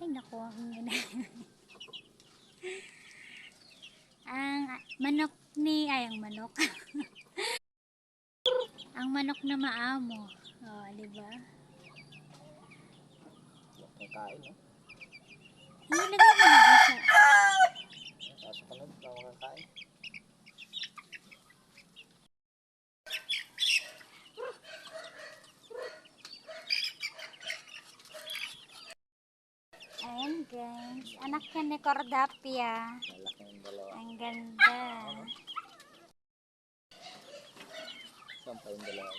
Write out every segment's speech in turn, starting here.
Ay, naku, ang ina. ang manok ni, ay, ang manok. ang manok na maamo. Oh, di ba? Kakain, no? Nilagay mo na ba siya? Tapos pa na makakain. Ayan guys, anak yan ni Cordapia. Ang ganda. Saan pa yung dalawa.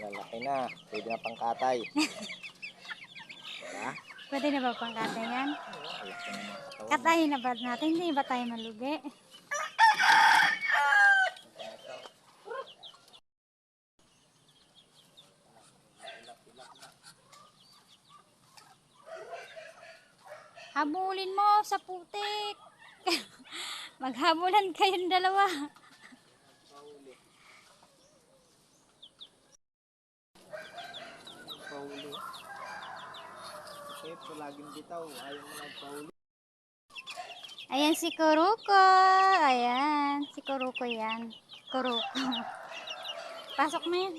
Lalaki na. Pwede na pangkatay. Diba? Pwede na ba pang yan? Katayin na ba natin? Hindi ba tayo malugi? Habulin mo sa putik. Maghabulan kayong dalawa. Pauli. Kasi ito laging bitaw. Ayaw mo nagpauli. Ayan si Kuruko. Ayan. Si Kuruko yan. Kuruko. Pasok mo yan.